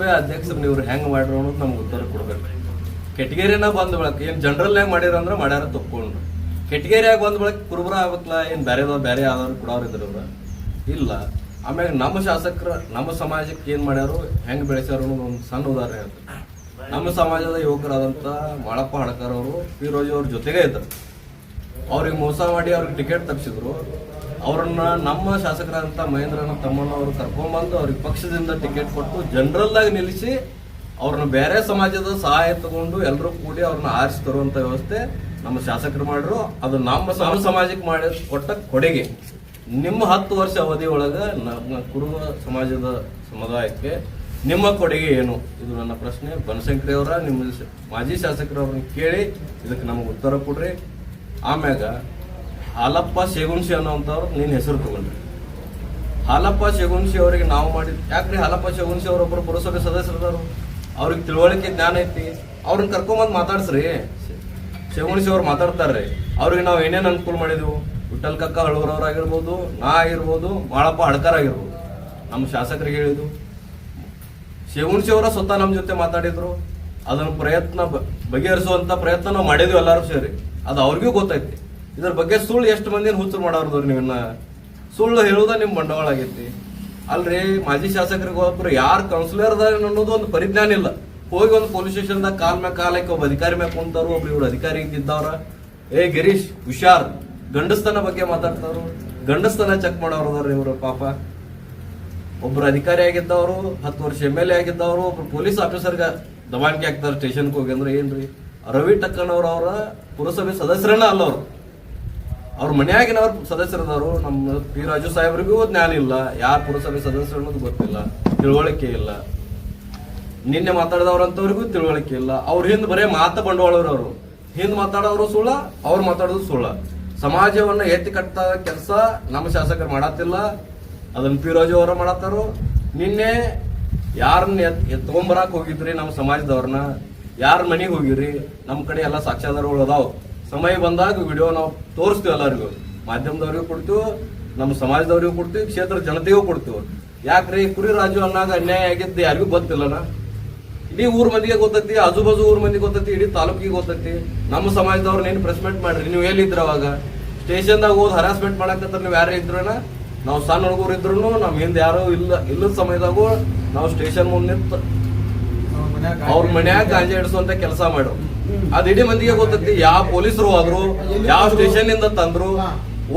ಪುರಸಭೆ ಅಧ್ಯಕ್ಷರು ನೀವು ಹೆಂಗ್ ಮಾಡ್ರ ಅನ್ನೋದು ನಮ್ಗೆ ಉತ್ತರ ಕೊಡ್ಬೇಕು. ಕೆಟಗೇರಿನ ಬಂದ ಬಳಕ, ಏನ್ ಜನರಲ್ ಮಾಡ್ಯಾರ ಅಂದ್ರೆ ಮಾಡ್ಯಾರ ತಕ್ಕೊಂಡ್ರು ಕೆಟಗೇರಿಯಾಗ ಬಂದ ಬಳಕ ಕುರುಬರ ಆಗತ್ಲ ಏನ್ ಬೇರೆದ ಬೇರೆ ಯಾವ್ದಾದ್ರು ಕೊಡೋರು ಇದ್ರ ಇಲ್ಲ. ಆಮ್ಯಾಗ ನಮ್ಮ ಶಾಸಕರ, ನಮ್ಮ ಸಮಾಜಕ್ಕೆ ಏನ್ ಮಾಡ್ಯಾರು, ಹೆಂಗ್ ಬೆಳೆಸ್ಯಾರ ಅನ್ನೋದು ಒಂದು ಸಣ್ಣ ಉದಾಹರಣೆ ಹೇಳ್ತೀನಿ. ನಮ್ಮ ಸಮಾಜದ ಯುವಕರಾದಂತ ಮಾಳಪ್ಪ ಹಡಕರ್ ಅವರು, ಫಿರೋಜಿ ಅವ್ರ ಜೊತೆಗೆ ಇದ್ದರು. ಅವ್ರಿಗೆ ಮೋಸ ಮಾಡಿ ಅವ್ರಿಗೆ ಟಿಕೆಟ್ ತಪ್ಪಿಸಿದ್ರು ಅವ್ರನ್ನ ನಮ್ಮ ಶಾಸಕರಾದಂತ ಮಹೇಂದ್ರನ ತಮ್ಮಣ್ಣ ಅವರು ಕರ್ಕೊಂಡ್ಬಂದು ಅವ್ರಿಗೆ ಪಕ್ಷದಿಂದ ಟಿಕೆಟ್ ಕೊಟ್ಟು ಜನರಲ್ ಆಗಿ ನಿಲ್ಲಿಸಿ ಅವ್ರನ್ನ ಬೇರೆ ಸಮಾಜದ ಸಹಾಯ ತಗೊಂಡು ಎಲ್ಲರೂ ಕೂಡಿ ಅವ್ರನ್ನ ಆರಿಸಿ ತರುವಂತ ವ್ಯವಸ್ಥೆ ನಮ್ಮ ಶಾಸಕರು ಮಾಡ್ರು. ಅದು ನಮ್ಮ ಸಮ ಸಮಾಜಕ್ಕೆ ಮಾಡಿ, ಕೊಟ್ಟ ಕೊಡುಗೆ. ನಿಮ್ಮ ಹತ್ತು ವರ್ಷ ಅವಧಿ ಒಳಗ ನಮ್ಮ ಕುರುಬ ಸಮಾಜದ ಸಮುದಾಯಕ್ಕೆ ನಿಮ್ಮ ಕೊಡುಗೆ ಏನು? ಇದು ನನ್ನ ಪ್ರಶ್ನೆ. ಬನಶಂಕರಿ ಅವರ, ನಿಮ್ಮ ಮಾಜಿ ಶಾಸಕರವ್ರನ್ನ ಕೇಳಿ ಇದಕ್ಕೆ ನಮಗೆ ಉತ್ತರ ಕೊಡ್ರಿ. ಆಮ್ಯಾಗ ಹಾಲಪ್ಪ ಶೇಗುನ್ಶಿ ಅನ್ನೋಂಥವ್ರು ನಿನ್ನ ಹೆಸರು ತಗೊಂಡ್ರಿ. ಹಾಲಪ್ಪ ಶಗುನ್ಶಿ ಅವರಿಗೆ ನಾವು ಮಾಡಿದ್ ಯಾಕ್ರಿ ಹಾಲಪ್ಪ ಶಗುನ್ಶಿ ಅವರೊಬ್ಬರು ಪುರಸಭೆ ಸದಸ್ಯರದಾರು? ಅವ್ರಿಗೆ ತಿಳುವಳಿಕೆ ಜ್ಞಾನ ಐತಿ. ಅವ್ರನ್ನ ಕರ್ಕೊಂಬಂದು ಮಾತಾಡ್ಸ್ರಿ. ಶಗುನ್ಶಿ ಅವ್ರು ಮಾತಾಡ್ತಾರ್ರಿ. ಅವ್ರಿಗೆ ನಾವು ಏನೇನು ಅನುಕೂಲ ಮಾಡಿದ್ವು? ವಿಠಲ್ ಕಕ್ಕ ಹಳವರವ್ರಾಗಿರ್ಬೋದು ನಾ ಆಗಿರ್ಬೋದು, ಬಾಳಪ್ಪ ಹಡ್ಕರ್ ಆಗಿರ್ಬೋದು. ನಮ್ಮ ಶಾಸಕರಿಗೆ ಹೇಳಿದ್ದು. ಶಿವನ್ಸಿ ಅವರ ಸ್ವತಃ ನಮ್ಮ ಜೊತೆ ಮಾತಾಡಿದ್ರು. ಅದನ್ನು ಪ್ರಯತ್ನ ಬ- ಬಗೆಹರಿಸುವಂತ ಪ್ರಯತ್ನ ನಾವು ಮಾಡಿದ್ವಿ ಎಲ್ಲರೂ ಸೇರಿ. ಅದು ಅವ್ರಿಗೂ ಗೊತ್ತೈತಿ. ಇದ್ರ ಬಗ್ಗೆ ಸುಳ್ಳು ಎಷ್ಟು ಮಂದಿನ ಹುಚ್ಚರು ಮಾಡೋರ್ದವ್ರಿ ನೀವನ್ನ? ಸುಳ್ಳು ಹೇಳುವುದ ನಿಮ್ ಬಂಡವಾಳ ಆಗೈತಿ ಅಲ್ರಿ, ಮಾಜಿ ಶಾಸಕರಿಗೆ ಒಬ್ರು ಯಾರು ಕೌನ್ಸಿಲರ್ ಅದಾರ ಅನ್ನೋದು ಒಂದು ಪರಿಜ್ಞಾನ ಇಲ್ಲ. ಹೋಗಿ ಒಂದು ಪೊಲೀಸ್ ಸ್ಟೇಷನ್ದಾಗ ಕಾಲ್ ಮ್ಯಾಗ ಕಾಲಕ್ಕೆ ಒಬ್ಬ ಅಧಿಕಾರಿ ಮ್ಯಾಗ ಕುಂತಾರು ಒಬ್ರು ಇವ್ರು ಅಧಿಕಾರಿ ಇದ್ದವ್ರ ಏ, ಗಿರೀಶ್, ಹುಷಾರ್. ಗಂಡಸ್ತನ ಬಗ್ಗೆ ಮಾತಾಡ್ತಾರು ಗಂಡಸ್ತನ ಚೆಕ್ ಮಾಡೋರು ಇವರು ಪಾಪ. ಒಬ್ರು ಅಧಿಕಾರಿ ಆಗಿದ್ದವರು, ಹತ್ತು ವರ್ಷ ಎಂ ಎಲ್ ಎ ಆಗಿದ್ದವರು, ಒಬ್ರು ಪೊಲೀಸ್ ಆಫೀಸರ್ಗೆ ದಬಾಣಿಕೆ ಆಗ್ತಾರೆ ಸ್ಟೇಷನ್ಗೆ ಹೋಗಿ ಅಂದ್ರೆ ಏನ್ರಿ? ರವಿ ಟಕ್ಕನವ್ರ ಅವರ ಪುರಸಭೆ ಸದಸ್ಯರನ್ನ ಅಲ್ಲ ಅವ್ರು ಮನ್ಯಾಗಿನವ್ರ ಸದಸ್ಯರದವರು ನಮ್ಮ ಪಿ ರಾಜು ಸಾಹೇಬ್ರಿಗೂ ಜ್ಞಾನ ಇಲ್ಲ. ಯಾರು ಪುರಸಭೆ ಸದಸ್ಯರು ಅನ್ನೋದು ಗೊತ್ತಿಲ್ಲ. ತಿಳುವಳಿಕೆ ಇಲ್ಲ. ನಿನ್ನೆ ಮಾತಾಡಿದವ್ರಂತವ್ರಿಗೂ ತಿಳುವಳಿಕೆ ಇಲ್ಲ. ಅವ್ರ ಹಿಂದ್ ಬರೇ ಮಾತ ಬಂಡವಾಳವ್ರು ಅವರು. ಹಿಂದ್ ಮಾತಾಡೋರು ಸುಳ್ಳ, ಅವ್ರು ಮಾತಾಡೋದು ಸುಳ್ಳ. ಸಮಾಜವನ್ನ ಎತ್ತಿ ಕಟ್ಟ ಕೆಲಸ ನಮ್ಮ ಶಾಸಕರು ಮಾಡತ್ತಿಲ್ಲ. ಅದನ್ನ ಪಿ ರಾಜು ಅವರ ಮಾಡತ್ತಾರು. ನಿನ್ನೆ ಯಾರನ್ನ ಎತ್ ಎತ್ಕೊಂಬರಾಕ್ ಹೋಗಿದ್ರಿ ನಮ್ಮ ಸಮಾಜದವ್ರನ್ನ? ಯಾರ ಮನೆಗೆ ಹೋಗಿರಿ? ನಮ್ಮ ಕಡೆ ಎಲ್ಲ ಸಾಕ್ಷ್ಯಾಧಾರಗಳು ಅದಾವ. ಸಮಯ ಬಂದಾಗ ವಿಡಿಯೋ ನಾವು ತೋರಿಸ್ತೀವಿ ಎಲ್ಲರಿಗೂ. ಮಾಧ್ಯಮದವ್ರಿಗೂ ಕೊಡ್ತೀವಿ, ನಮ್ಮ ಸಮಾಜದವ್ರಿಗೂ ಕೊಡ್ತೀವಿ, ಕ್ಷೇತ್ರ ಜನತೆಗೂ ಕೊಡ್ತೀವಿ. ಯಾಕ್ರಿ? ಕುರಿ ರಾಜು ಅನ್ನಾಗ ಅನ್ಯಾಯ ಆಗಿದ್ದು ಯಾರಿಗೂ ಗೊತ್ತಿಲ್ಲನ? ಇಡೀ ಊರ್ ಮಂದಿಗೆ ಗೊತ್ತೈತಿ ಆಜು ಬಾಜು ಊರ್ ಮಂದಿಗೆ ಗೊತ್ತೈತಿ, ಇಡೀ ತಾಲೂಕಿಗೆ ಗೊತ್ತೈತಿ. ನಮ್ಮ ಸಮಾಜದವ್ರು ಏನು ಪ್ರೆಸ್ಮೆಂಟ್ ಮಾಡ್ರಿ, ನೀವು ಎಲ್ಲಿದ್ರ ಅವಾಗ? ಸ್ಟೇಷನ್ದಾಗ ಹೋದ್ ಹರಾಸ್ಮೆಂಟ್ ಮಾಡಕತ್ತಾರ ನೀವು ಯಾರೇ ಇದ್ರ ನಾವು ಸಣ್ಣ ಹುಡುಗರು ಇದ್ರು ನಮ್ಮ ಹಿಂದೆ ಯಾರು ಇಲ್ಲ, ಇಲ್ಲದ ಸಮಯದಾಗೂ ನಾವು ಸ್ಟೇಷನ್ ಮುಂದೆ ನಿಂತು ಅವ್ರ ಮನ್ಯಾಗ ಗಾಂಜಾ ಇಡಿಸುವಂತ ಕೆಲಸ ಮಾಡು. ಅದ್ ಇಡೀ ಮಂದಿಗೆ ಗೊತ್ತೈತಿ ಯಾವ ಪೊಲೀಸರು ಹೋದ್ರು ಯಾವ ಸ್ಟೇಷನ್ ಇಂದ ತಂದ್ರು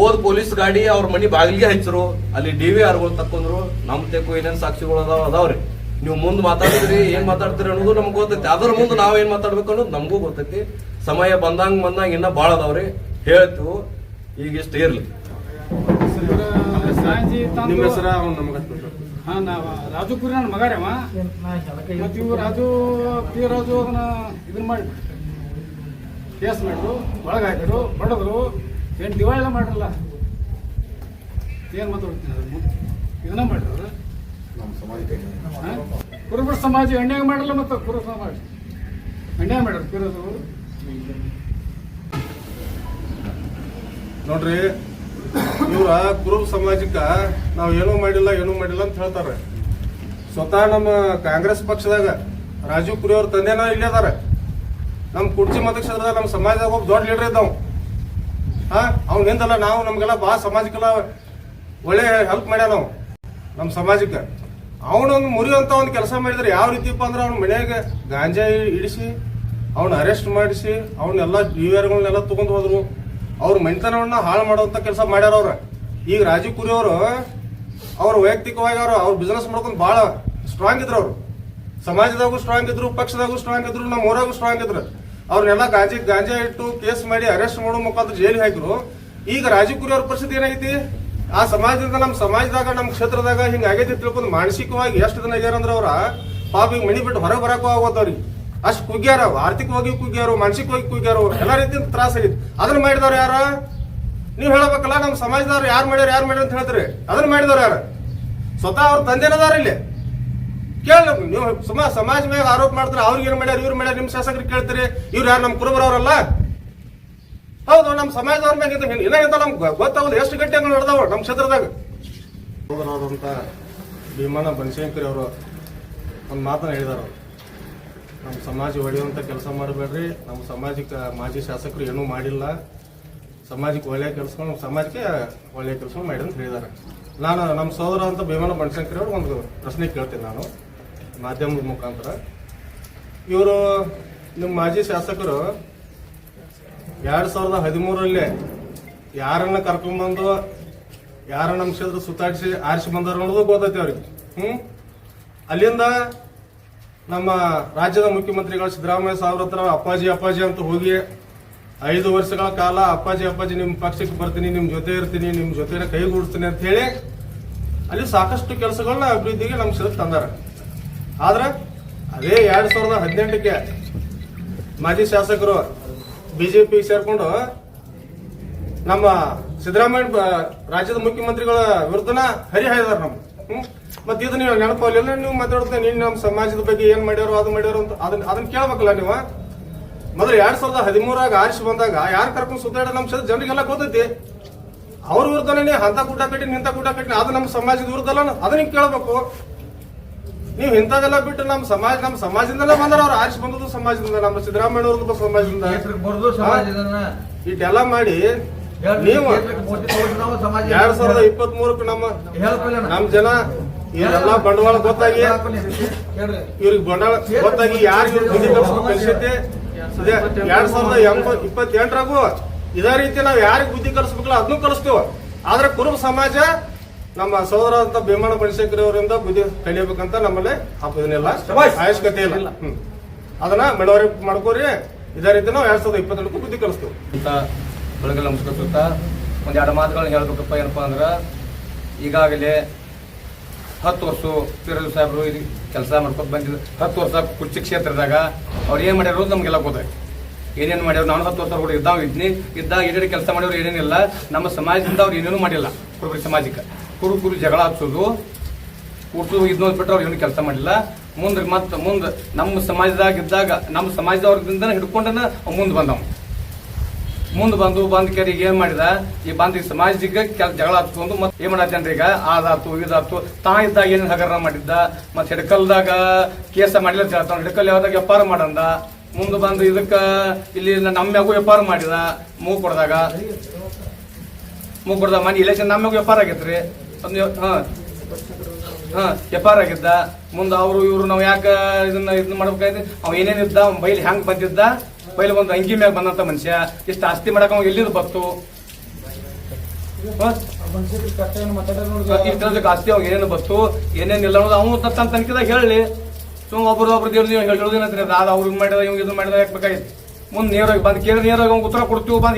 ಓದ್ ಪೊಲೀಸ್ ಗಾಡಿ ಅವ್ರ ಮನಿ ಬಾಗಿಲಿಗೆ ಹಚ್ಚರು ಅಲ್ಲಿ ಡಿ ವಿ ಆರ್ಗಳು ತಕೊಂಡ್ರು ನಮ್ ತೆಕ್ಕು ಏನೇನ್ ಸಾಕ್ಷಿಗಳು ಅದಾವ ಅದಾವ್ರಿ. ನೀವು ಮುಂದ್ ಮಾತಾಡ್ತೀರಿ ಏನ್ ಮಾತಾಡ್ತೀರಿ ಅನ್ನೋದು ನಮ್ಗೆ ಗೊತ್ತೈತಿ. ಅದ್ರ ಮುಂದೆ ನಾವ್ ಏನ್ ಮಾತಾಡ್ಬೇಕು ಅನ್ನೋದು ನಮಗೂ ಗೊತ್ತೈತಿ. ಸಮಯ ಬಂದಂಗ ಬಂದಂಗ ಇನ್ನ ಬಾಳ ಅದಾವ್ರಿ. ಹೇಳ್ತು ಈಗ ಇಷ್ಟ ಇರ್ಲಿ. ನಿಮ್ಮ ಹೆಸರ ಅವ್ನು ನಮ್ಗೆ ಹಚ್ಬಿಟ್ರು. ಹಾ ನಾವ ರಾಜು ಕುರಿ ನನ್ನ ಮಗ ರೀ ಅವ. ಮತ್ ಇವ್ ರಾಜು ಪಿ ರಾಜು ಅದನ್ನ ಇದನ್ನ ಮಾಡಿ ಕೇಸ್ ಮಾಡಿದ್ರು ಒಳಗೆ ಹಾಕಿದ್ರು ಬಡದ್ರು ಏನ್ ದಿವಾಳ ಮಾಡ್ರಲ್ಲ. ಏನು ಮಾತಾಡ್ತೀನಿ ಅದನ್ನು ಇದನ್ನ ಮಾಡಿದ್ರು ಕುರುಬರ ಸಮಾಜ ಅನ್ಯಾಯ ಮಾಡಲ್ಲ ಮತ್ತೆ ಕುರುಬ ಸಮಾಜ? ಅನ್ಯಾಯ ಮಾಡ್ಯಾರ ಪಿರೋದು ನೋಡ್ರಿ ಇವ್ರ ಕುರುಬ ಸಮಾಜಕ್ಕ ನಾವ್ ಏನೂ ಮಾಡಿಲ್ಲ ಏನೂ ಮಾಡಿಲ್ಲ ಅಂತ ಹೇಳ್ತಾರೆ. ಸ್ವತಃ ನಮ್ಮ ಕಾಂಗ್ರೆಸ್ ಪಕ್ಷದಾಗ ರಾಜೀವ್ ಕುರಿ ಅವ್ರ ತಂದೆನ ಇಲ್ಲೇ ಅದಾರ ನಮ್ಮ ಕುರ್ಚಿ ಮತಕ್ಷೇತ್ರದ ನಮ್ಮ ಸಮಾಜದಾಗ ಒಬ್ಬ ದೊಡ್ಡ ಲೀಡರ್ ಇದ್ದಾವ. ಹಾ, ಅವ್ನ ನಾವು ನಮ್ಗೆಲ್ಲ ಬಾ ಸಮಾಜಕ್ಕೆಲ್ಲ ಒಳ್ಳೆ ಹೆಲ್ಪ್ ಮಾಡ್ಯಾನ ನಾವು ನಮ್ಮ ಸಮಾಜಕ್ಕೆ. ಅವನೊಂದು ಮುರಿಯುವಂತ ಒಂದು ಕೆಲಸ ಮಾಡಿದ್ರೆ ಯಾವ ರೀತಿಪ್ಪ ಅಂದ್ರೆ ಅವ್ನ ಮನೆಯಾಗ ಗಾಂಜಾ ಇಡಿಸಿ, ಅವ್ನ ಅರೆಸ್ಟ್ ಮಾಡಿಸಿ ಅವನ್ನೆಲ್ಲ ಡಿ ಆರ್ಗಳನ್ನೆಲ್ಲ ತೊಗೊಂಡು ಹೋದ್ರು. ಅವ್ರ ಮನೆತನವನ್ನ ಹಾಳು ಮಾಡುವಂತ ಕೆಲಸ ಮಾಡ್ಯಾರ ಅವ್ರ. ಈಗ ರಾಜೀವ್ ಕುರಿ ಅವರು, ಅವ್ರ ವೈಯಕ್ತಿಕವಾಗಿ ಅವರು, ಅವ್ರ ಬಿಸ್ನೆಸ್ ಮಾಡ್ಕೊಂಡು ಭಾಳ ಸ್ಟ್ರಾಂಗ್ ಇದ್ರು ಅವರು. ಸಮಾಜದಾಗೂ ಸ್ಟ್ರಾಂಗ್ ಇದ್ರು, ಪಕ್ಷದಾಗೂ ಸ್ಟ್ರಾಂಗ್ ಇದ್ರು ನಮ್ಮ ಊರಾಗೂ ಸ್ಟ್ರಾಂಗ್ ಇದ್ರು. ಅವ್ರನ್ನೆಲ್ಲ ಗಾಂಜಿ, ಗಾಂಜಾ ಇಟ್ಟು ಕೇಸ್ ಮಾಡಿ ಅರೆಸ್ಟ್ ಮಾಡೋ ಮುಖಾಂತರ ಜೈಲಿಗೆ ಹಾಕಿದ್ರು. ಈಗ ರಾಜೀವ್ ಕುರಿ ಅವ್ರ ಪರಿಸ್ಥಿತಿ ಏನಾಗೈತಿ ಆ ಸಮಾಜದಿಂದ ನಮ್ಮ ಸಮಾಜದಾಗ ನಮ್ಮ ಕ್ಷೇತ್ರದಾಗ ಹಿಂಗ ಆಗೈತಿ ತಿಳ್ಕೊಂಡು ಮಾನಸಿಕವಾಗಿ ಎಷ್ಟು ದಿನ ಆಗ್ಯಾರಂದ್ರ ಅವ್ರ, ಪಾಪ ಈಗ ಮನಿ ಬಿಟ್ಟು ಹೊರಗೆ ಬರಕ್ಕೂ ಆಗೋದವ್ರಿಗೆ ಅಷ್ಟು ಕುಗ್ಗ್ಯಾರ ಆರ್ಥಿಕವಾಗಿ ಕುಗ್ಗ್ಯಾರು ಮಾನಸಿಕವಾಗಿ ಕುಗ್ಗ್ಯಾರು, ಎಲ್ಲ ರೀತಿಯಿಂದ ತ್ರಾಸ ಆಗೈತಿ ಅದನ್ನ ಮಾಡಿದವ್ರು ಯಾರ? ನೀವು ಹೇಳಬೇಕಲ್ಲ ನಮ್ಮ ಸಮಾಜದವ್ರು ಯಾರು ಮಾಡ್ಯಾರ ಯಾರು ಮಾಡ್ಯಾರ ಅಂತ ಹೇಳ್ತಾರೆ. ಅದನ್ನ ಮಾಡಿದವ್ರು ಯಾರು? ಸ್ವತಃ ಅವ್ರ ತಂದೆನದಾರ ಇಲ್ಲಿ. ಕೇಳ ನೀವು ಸುಮಾ ಸಮಾಜ ಮೇಲೆ ಆರೋಪ ಮಾಡ್ತಾರೆ, ಅವ್ರಿಗೆ ಏನ್ ಮಾಡ್ಯಾರ, ಇವ್ರು ಮಾಡ್ಯಾರ, ನಿಮ್ ಶಾಸಕರಿಗೆ ಕೇಳ್ತೀರಿ. ಇವ್ರು ಯಾರು ನಮ್ಮ ಕುರುಬರವ್ರಲ್ಲ ಹೌದು ನಮ್ಮ ಸಮಾಜದವ್ರ ಮ್ಯಾಗ ಇದು ಏನಾಗಿತ್ತ ನಮ್ಗೆ ಗೊತ್ತಾಗಲ್ಲ ಎಷ್ಟು ಗಂಟೆ ನಡೆದವ ನಮ್ಮ ಕ್ಷೇತ್ರದಾಗ. ಭೀಮಾನ ಬನಶಂಕರಿ ಅವರು ಒಂದು ಮಾತನ್ನ ಹೇಳಿದಾರ ನಮ್ಮ ಸಮಾಜ ಒಡೆಯುವಂಥ ಕೆಲಸ ಮಾಡಬೇಡ್ರಿ. ನಮ್ಮ ಸಮಾಜಕ್ಕೆ ಮಾಜಿ ಶಾಸಕರು ಏನೂ ಮಾಡಿಲ್ಲ. ಸಮಾಜಕ್ಕೆ ಒಳ್ಳೆಯ ಕೆಲಸ ನಮ್ಮ ಸಮಾಜಕ್ಕೆ ಒಳ್ಳೆಯ ಕೆಲಸ ಮಾಡಿ ಅಂತ ಹೇಳಿದ್ದಾರೆ ನಾನು ನಮ್ಮ ಸೋದರ ಅಂತ ಭೀಮನ ಬಣಶಂಕರಿ ಅವರು ಒಂದು ಪ್ರಶ್ನೆ ಕೇಳ್ತೀನಿ ನಾನು ಮಾಧ್ಯಮದ ಮುಖಾಂತರ. ಇವರು ನಿಮ್ಮ ಮಾಜಿ ಶಾಸಕರು ಎರಡು ಸಾವಿರದ ಹದಿಮೂರರಲ್ಲಿ ಯಾರನ್ನ ಕರ್ಕೊಂಡ್ಬಂದು, ಯಾರನ್ನ ನಮ್ಮ ಕ್ಷೇತ್ರ ಸುತ್ತಾಡಿಸಿ, ಆರಿಸಿ ಬಂದಾರ ಅನ್ನೋದು ಗೊತ್ತೈತಿ ಅವ್ರಿಗೆ. ಹ್ಞೂ ಅಲ್ಲಿಂದ ನಮ್ಮ ರಾಜ್ಯದ ಮುಖ್ಯಮಂತ್ರಿಗಳು ಸಿದ್ದರಾಮಯ್ಯ ಹತ್ರ ಅಪ್ಪಾಜಿ ಅಪ್ಪಾಜಿ ಅಂತ ಹೋಗಿ ಐದು ವರ್ಷಗಳ ಕಾಲ ಅಪ್ಪಾಜಿ ಅಪ್ಪಾಜಿ ನಿಮ್ಮ ಪಕ್ಷಕ್ಕೆ ಬರ್ತೀನಿ ನಿಮ್ಮ ಜೊತೆ ಇರ್ತೀನಿ ನಿಮ್ಮ ಜೊತೆ ಕೈಗೂಡಿಸ್ತೀನಿ ಅಂತ ಹೇಳಿ ಅಲ್ಲಿ ಸಾಕಷ್ಟು ಕೆಲಸಗಳನ್ನ ಅಭಿವೃದ್ಧಿಗೆ ನಮ್ಮ ಕ್ಷೇತ್ರಕ್ಕೆ ತಂದಾರ. ಆದ್ರೆ ಅದೇ ಎರಡ್ ಸಾವಿರದ ಹದಿನೆಂಟಕ್ಕೆ ಮಾಜಿ ಶಾಸಕರು ಬಿಜೆಪಿ ಸೇರ್ಕೊಂಡು ನಮ್ಮ ಸಿದ್ದರಾಮಯ್ಯ ರಾಜ್ಯದ ಮುಖ್ಯಮಂತ್ರಿಗಳ ವಿರುದ್ಧನ ಹರಿಹಾಯ್ದಾರ ನಮ್ಮ ಮತ್ತೆ ಇದು ನೀವು ನೆನಪಲ್ಲ ನೀವು ಮಾತಾಡ್ತೀನಿ ನೀನ್ ನಮ್ಮ ಸಮಾಜದ ಬಗ್ಗೆ ಏನ್ ಮಾಡ್ಯಾರೋ ಅದು ಮಾಡ್ಯಾರೋ ಅಂತ ಅದನ್ನ ಅದನ್ನ ಕೇಳ್ಬೇಕಲ್ಲ ನೀವು? ಮೊದಲು ಎರಡ್ ಸಾವಿರದ ಹದಿಮೂರಾಗ ಆರಿಸಿ ಬಂದಾಗ ಯಾರು ಕರ್ಕೊಂಡು ಸುತ್ತಾಡ ನಮ್ಮ ಸದ ಜನರಿಗೆಲ್ಲ ಗೊತ್ತೈತಿ. ಅವ್ರ ವಿರುದ್ಧನೇ ಹಂತ ಕೂಟ ಕಟ್ಟಿ ನಿಂತ ಕೂಟ ಕಟ್ಟಿನಿ ಅದು ನಮ್ಮ ಸಮಾಜದ ವಿರುದ್ಧ ಅಲ್ಲ ಅದನ್ನ ಕೇಳ್ಬೇಕು. ನೀವು ಇಂಥದೆಲ್ಲ ಬಿಟ್ಟು ನಮ್ಮ ಸಮಾಜ ನಮ್ಮ ಸಮಾಜದಿಂದಲೇ ಬಂದ್ರ ಅವ್ರು. ಆರಿಸಿ ಬಂದದ್ದು ಸಮಾಜದಿಂದ ನಮ್ಮ ಸಿದ್ದರಾಮಯ್ಯ ಅವ್ರದ್ದು ಸಮಾಜದಿಂದ. ಇಟ್ಟೆಲ್ಲ ಮಾಡಿ ನೀವು ಎರಡ್ ಸಾವಿರದ ಇಪ್ಪತ್ತ್ ಮೂರಕ್ಕೆ ನಮ್ಮ. ನಮ್ಮ ಜನ ಇವರೆಲ್ಲ ಬಂಡವಾಳ ಗೊತ್ತಾಗಿ. ಇವ್ರಿಗೆ ಬಂಡವಾಳ ಗೊತ್ತಾಗಿ ಯಾರು ಇವ್ರು ಬುದ್ಧಿ ಕಲಿಸ್ಬೇಕು ಕಲಿಸೈತೆ ಇದೇ ಎರಡ್ ಸಾವಿರದ ಎಂಬತ್ ಇಪ್ಪತ್ತೆಂಟರಾಗೂ ಇದೇ ರೀತಿ ನಾವು ಯಾರಿಗೆ ಬುದ್ಧಿ ಕಲಿಸ್ಬೇಕಲ್ಲ ಅದನ್ನು ಕಲಿಸ್ತೀವಿ. ಆದ್ರೆ ಕುರುಬ ಸಮಾಜ ನಮ್ಮ ಸೋದರ ಅಂತ ಭೀಮಣ್ಣ ಬನಶೇಖರ್ ಅವರಿಂದ ಬುದ್ಧಿ ಕಲಿಯಬೇಕಂತ ನಮ್ಮಲ್ಲಿ ಇದನ್ನೆಲ್ಲ ಅವಶ್ಯಕತೆ ಇಲ್ಲ. ಅದನ್ನ ಮೆಡವರಿ ಮಾಡ್ಕೋರಿ. ಇದೇ ರೀತಿ ನಾವು ಎರಡ್ ಸಾವಿರದ ಇಪ್ಪತ್ತೆಂಟಕ್ಕೂ ಬುದ್ಧಿ ಕಲಿಸ್ತೀವಿ. ಅಂತ ಬೆಳಗ್ಗೆ ನಮಸ್ಕರಿಸುತ್ತಾ ಒಂದು ಎರಡು ಮಾತುಗಳನ್ನ ಹೇಳ್ಬೇಕಪ್ಪ ಏನಪ್ಪ ಅಂದ್ರೆ ಈಗಾಗಲೇ ಹತ್ತು ವರ್ಷ ಪೀರಲ್ ಸಾಹೇಬರು ಇಲ್ಲಿ ಕೆಲಸ ಮಾಡ್ಕೊಂಡು ಬಂದಿದ್ದು ಹತ್ತು ವರ್ಷ ಕುರ್ಚಿ ಕ್ಷೇತ್ರದಾಗ ಅವ್ರು ಏನು ಮಾಡ್ಯಾರೋ ನಮಗೆಲ್ಲ ಗೊತ್ತಾಯ್ತು. ಏನೇನು ಮಾಡ್ಯಾರ? ನಾನು ಹತ್ತು ವರ್ಷ ಕೂಡ ಇದ್ದಾವೆ ಇದ್ನಿ. ಇದ್ದಾಗ ಏನೇನು ಕೆಲಸ ಮಾಡ್ಯವ್ರು ಏನೇನಿಲ್ಲ. ನಮ್ಮ ಸಮಾಜದಿಂದ ಅವ್ರು ಏನೇನು ಮಾಡಿಲ್ಲ. ಕುರುಬರಿ ಸಮಾಜಕ್ಕೆ. ಕುರು ಕುರು ಜಗಳ ಹಚ್ಚೋದು ಕೂಡ್ಸೋದು ಇದನ್ನೋದು ಬಿಟ್ಟರೆ ಅವ್ರು ಏನು ಕೆಲಸ ಮಾಡಿಲ್ಲ. ಮುಂದೆ ಮತ್ತೆ ಮುಂದೆ ನಮ್ಮ ಸಮಾಜದಾಗ ಇದ್ದಾಗ, ನಮ್ಮ ಸಮಾಜದವ್ರದಿಂದ ಹಿಡ್ಕೊಂಡನ ಮುಂದೆ ಬಂದವ. ಮುಂದೆ ಬಂದು ಬಂದ್ ಕೆರಿಗೆ ಏನ್ ಮಾಡಿದ? ಈ ಬಂದ್ ಈ ಸಮಾಜಕ್ಕೆ ಜಗಳ ಹಚ್ಕೊಂಡು ಮತ್ತೆ ಏನ್ ಮಾಡ ಈಗ? ಆದಾತು, ಇದಾತು ತಾ ಇದ್ದಾಗ ಏನೇನು ಹಗರಣ ಮಾಡಿದ್ದ? ಮತ್ತೆ ಹಿಡ್ಕಲ್ದಾಗ ಕೇಸ ಮಾಡಿಲ್ಲ ಹೇಳ್ತಾನ ಹಿಡ್ಕಲ್ ಯಾವ್ದಾಗ ವ್ಯಾಪಾರ ಮಾಡಂದ? ಮುಂದೆ ಬಂದು ಇದಕ್ಕ ಇಲ್ಲಿ ನಮ್ಮ ಮ್ಯಾಗೂ ವ್ಯಾಪಾರ ಮಾಡಿದ? ಮೂಗು ಕೊಡ್ದಾಗ? ಮೂಗು ಕೊಡ್ದಾಗ ಮನೆ ಇಲೆಕ್ಷನ್ ನಮ್ಮ ಮ್ಯಾಗೂ ವ್ಯಾಪಾರ ಆಗೈತ್ರಿ ಒಂದು ಹಾ. ಹಾ, ವ್ಯಾಪಾರ ಆಗಿದ್ದ? ಮುಂದೆ ಅವರು ಇವರು ನಾವು ಯಾಕೆ ಇದನ್ನ ಇದನ್ನ ಮಾಡ್ಬೇಕಾಯ್ತು? ಅವ ಏನೇನಿದ್ದ ಅವ್ನ ಬೈಲಿ ಹೆಂಗ್ ಬಂದಿದ್ದ? ಬೈಲಿ ಒಂದು ಅಂಗಿ ಮ್ಯಾಗ ಬಂದಂತ ಮನುಷ್ಯ, ಇಷ್ಟು ಆಸ್ತಿ ಮಾಡಕ ಅವ ಎಲ್ಲಿದ್ ಬತ್ತು? ಆಸ್ತಿ ಅವಾಗ ಏನೇನು ಬತ್ತು? ಇಲ್ಲ ಅನ್ನೋದು ಅವನು ತನ್ನ ತನಿಖೆದಾಗ ಹೇಳಿ. ಸುಮ್ ಒಬ್ರು ಒಬ್ರು ದೇವ್ರು ನೀವು ಹೇಳೋದೇನಂತ್ರಿ ಅದು ಅವ್ರು ಮಾಡಿದ ಇವ್ ಇದು ಮಾಡಿದ, ಯಾಕೆ ಬೇಕಾಗಿತ್ತು? ಮುಂದೆ ನೇರವಾಗಿ ಬಂದು ಕೇಳಿ, ನೇರವಾಗಿ ಅವ್ನಿಗೆ ಉತ್ತರ ಕೊಡ್ತೀವಿ, ಬಂದು